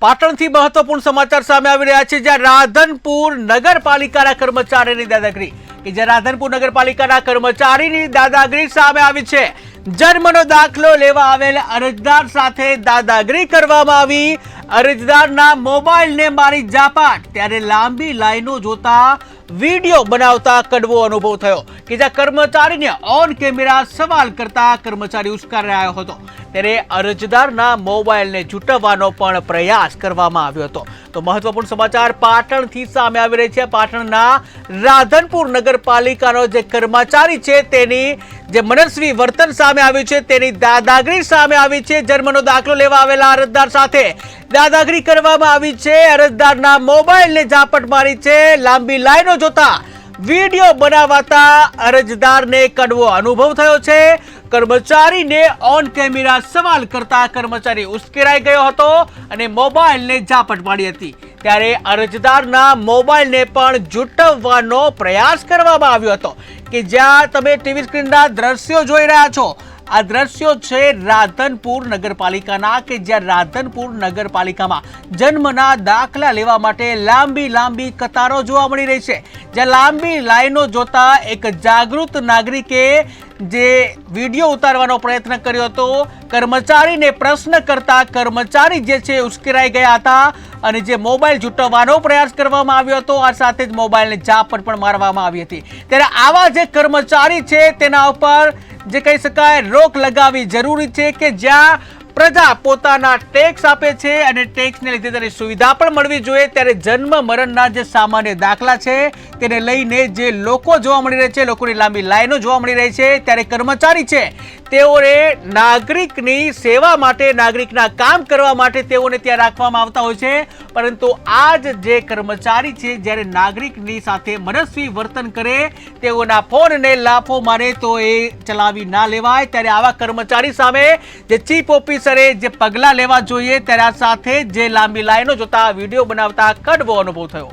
પાટણથી મહત્વપૂર્ણ સમાચાર સામે આવી રહ્યા છે, જ્યાં રાધનપુર નગરપાલિકાના કર્મચારીની દાદાગીરી. કે જે રાધનપુર નગરપાલિકાના કર્મચારીની દાદાગીરી સામે આવી છે. જન્મનો દાખલો લેવા આવેલ અરજદાર સાથે દાદાગીરી કરવામાં આવી. અરજદારના મોબાઈલને મારી જાપાટ ત્યારે લાંબી લાઈનો જોતા વીડિયો બનાવતા કડવો અનુભવ થયો કે જ્યાં કર્મચારીને ઓન કેમેરા સવાલ કરતા કર્મચારી ઉશ્કેરાયો હતો. ત્યારે અરજદારના મોબાઈલને જૂટવવાનો પણ પ્રયાસ કરવામાં આવ્યો હતો. તો મહત્વપૂર્ણ સમાચાર પાટણથી સામે આવી રહી છે. પાટણના રાધનપુર નગરપાલિકાનો જે કર્મચારી છે તેની જે મનસ્વી વર્તન સામે આવ્યું છે, તેની દાદાગીરી સામે આવી છે જન્મનો દાખલો લેવા આવેલા અરજદાર સાથે. દાદાગીરી કરવામાં આવી છે, અરજદારના મોબાઈલને ઝાપટ મારી છે, લાંબી લાઈનો જોતા વીડિયો બનાવાતા અરજદારને કડવો અનુભવ થયો છે. કર્મચારીને ઓન કેમેરા સવાલ કરતા કર્મચારી ઉશ્કેરાઈ ગયો હતો અને મોબાઈલને ઝાપટ મારી હતી. ત્યારે અરજદારના મોબાઈલને પણ જૂટવવાનો પ્રયાસ કરવામાં આવ્યો હતો કે જ્યાં તમે ટીવી સ્ક્રીનના દ્રશ્યો જોઈ રહ્યા છો. આ દ્રશ્યો છે રાધનપુર નગરપાલિકાના, કે જ્યાં રાધનપુર નગરપાલિકામાં જન્મના દાખલા લેવા માટે લાંબી લાંબી કતારો જોવા મળી રહી છે. જ્યાં લાંબી લાઈનો જોતા એક જાગૃત નાગરિકે જે વીડિયો ઉતારવાનો પ્રયત્ન કર્યો હતો, કર્મચારીને પ્રશ્ન કરતા કર્મચારી જે છે ઉશ્કેરાઈ ગયા હતા અને જે મોબાઈલ જૂટવવાનો પ્રયાસ કરવામાં આવ્યો હતો, આ સાથે જ મોબાઈલને ઝાપટ પણ મારવામાં આવી હતી. ત્યારે આવા જે કર્મચારી છે, તેના ઉપર જે કહી શકાય રોક લગાવવી જરૂરી છે કે જ્યાં પ્રજા પોતાના ટેક્સ આપે છે અને ટેક્સને લીધે તેની સુવિધા પણ મળવી જોઈએ. ત્યારે જન્મ મરણના જે સામાન્ય દાખલા છે, તેને લઈને જે લોકો જોવા મળી રહે છે, લોકોની લાંબી લાઈનો જોવા મળી રહી છે, ત્યારે કર્મચારી છે તેઓને નાગરિકની સેવા માટે, નાગરિકના કામ કરવા માટે તેઓને ત્યાં રાખવામાં આવતા હોય છે. પરંતુ આ જે કર્મચારી છે, જ્યારે નાગરિકની સાથે મનસ્વી વર્તન કરે, તેઓના ફોનને લાફો મારે તો એ ચલાવી ના લેવાય. ત્યારે આવા કર્મચારી સામે જે ચીફ ઓફિસરે જે પગલાં લેવા જોઈએ, ત્યારે સાથે જે લાંબી લાઈનો જોતા વીડિયો બનાવતા કડવો અનુભવ થયો.